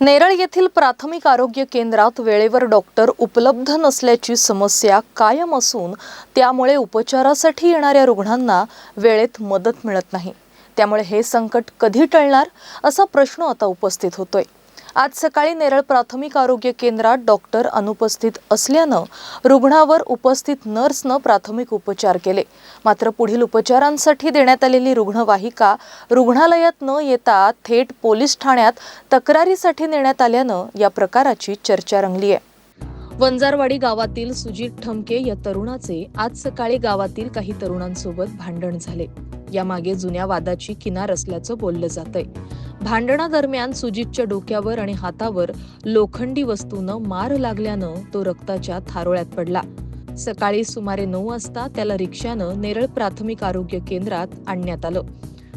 नेरळ येथील प्राथमिक आरोग्य केंद्रात वेळेवर डॉक्टर उपलब्ध नसल्याची समस्या कायम असून त्यामुळे उपचारासाठी येणाऱ्या रुग्णांना वेळेत मदत मिळत नाही. त्यामुळे हे संकट कधी टळणार असा प्रश्न आता उपस्थित होतोय. आज सकाळी नेरळ प्राथमिक आरोग्य केंद्रात डॉक्टर अनुपस्थित असल्यानं रुग्णावर उपस्थित नर्सनं प्राथमिक उपचार केले. मात्र पुढील उपचारांसाठी देण्यात आलेली रुग्णवाहिका रुग्णालयात न येता थेट पोलीस ठाण्यात तक्रारीसाठी नेण्यात आल्यानं या प्रकाराची चर्चा रंगली आहे वंजारवाडी गावातील सुजित ठमके या तरुणाचे आज सकाळी गावातील काही तरुणांसोबत भांडण झाले. यामागे जुन्या वादाची किनार असल्याचं बोललं जातंय. भांडणादरम्यान सुजितच्या डोक्यावर आणि हातावर लोखंडी वस्तूनं मार लागल्यानं तो रक्ताच्या थारोळ्यात पडला. सकाळी सुमारे नऊ वाजता त्याला रिक्षानं नेरळ प्राथमिक आरोग्य केंद्रात आणण्यात आलं.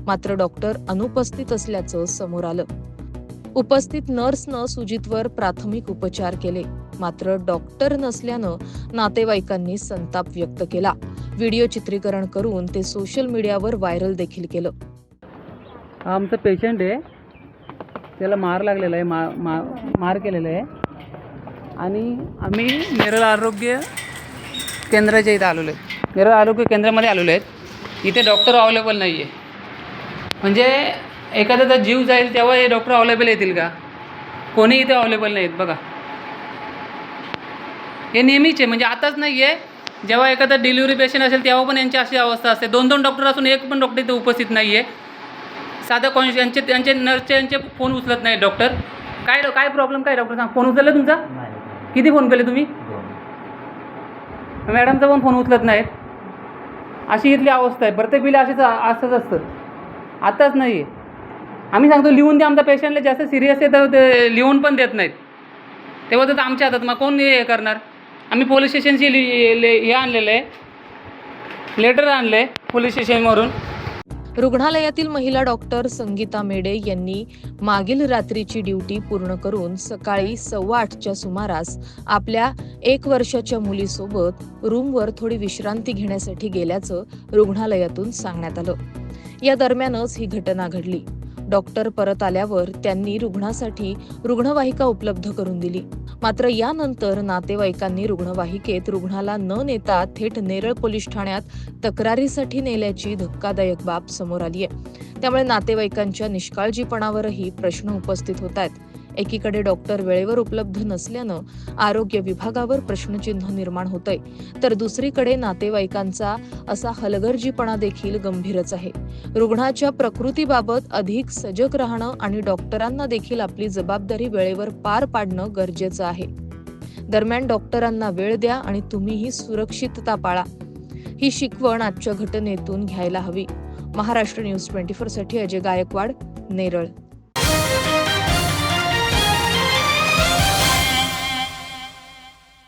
मात्र डॉक्टर अनुपस्थित असल्याचं समोर आलं. उपस्थित नर्सनं सुजितवर प्राथमिक उपचार केले. मात्र डॉक्टर नसल्यानं नातेवाईकांनी संताप व्यक्त केला. व्हिडिओ चित्रीकरण करून ते सोशल मीडियावर व्हायरल देखील केलं. हा आमचा पेशंट आहे. त्याला मार लागलेला आहे मा मा मार केलेला आहे. आणि आम्ही नेरळ आरोग्य केंद्राच्या इथं आलेलो आहे. नेरळ आरोग्य केंद्रामध्ये आलेलो आहेत इथे डॉक्टर अवेलेबल नाही आहे म्हणजे एखाद्याचा जीव जाईल तेव्हा हे डॉक्टर अवेलेबल येतील का? कोणी इथे अवेलेबल नाहीत बघा. हे नेहमीच आहे. म्हणजे आताच नाही आहे जेव्हा एखादा डिलिव्हरी पेशंट असेल तेव्हा पण यांची अशी अवस्था असते. दोन दोन डॉक्टर असून एक पण डॉक्टर इथे उपस्थित नाही आहे साधा कोण यांचे त्यांचे नर्सचे यांचे फोन उचलत नाही डॉक्टर काय काय प्रॉब्लेम काय डॉक्टर सांग. फोन उचलला तुमचा? किती फोन केले तुम्ही? मॅडमचा पण फोन उचलत नाहीत. अशी इथली अवस्था आहे. प्रत्येक बिल अशीच असंच असतं. आत्ताच नाही आहे आम्ही सांगतो लिहून द्या आमच्या पेशंटला जास्त सिरियस आहे तर ते लिहून पण देत नाहीत. तेव्हा तर आमच्या हातात मग कोण हे करणार? आम्ही पोलीस स्टेशनची हे आणलेलं आहे. लेटर आणलं आहे पोलीस स्टेशनवरून. रुग्णालयातील महिला डॉक्टर संगीता मेडे यांनी मागील रात्रीची ड्युटी पूर्ण करून सकाळी सव्वा आठच्या सुमारास आपल्या एक वर्षाच्या मुलीसोबत रूमवर थोडी विश्रांती घेण्यासाठी गेल्याचं रुग्णालयातून सांगण्यात आलं. या दरम्यानच ही घटना घडली. डॉक्टर परत आल्यावर त्यांनी रुग्णासाठी रुग्णवाहिका उपलब्ध करून दिली. मात्र यानंतर नातेवाईकांनी रुग्णवाहिकेत रुग्णाला न नेता थेट नेरळ पोलीस ठाण्यात तक्रारीसाठी नेल्याची धक्कादायक बाब समोर आली आहे त्यामुळे नातेवाईकांच्या निष्काळजीपणावरही प्रश्न उपस्थित होत आहेत. एकीकडे डॉक्टर वेळेवर उपलब्ध नसल्यानं आरोग्य विभागावर प्रश्नचिन्ह निर्माण होतंय. तर दुसरीकडे नातेवाईकांचा असा हलगर्जीपणा देखील गंभीरच आहे. रुग्णाच्या प्रकृतीबाबत अधिक सजग राहणं आणि डॉक्टरांना देखील आपली जबाबदारी वेळेवर पार पाडणं गरजेचं आहे. दरम्यान डॉक्टरांना वेळ द्या आणि तुम्हीही सुरक्षितता पाळा. ही शिकवण आजच्या घटनेतून घ्यायला हवी. महाराष्ट्र न्यूज ट्वेंटी साठी अजय गायकवाड नेरळ.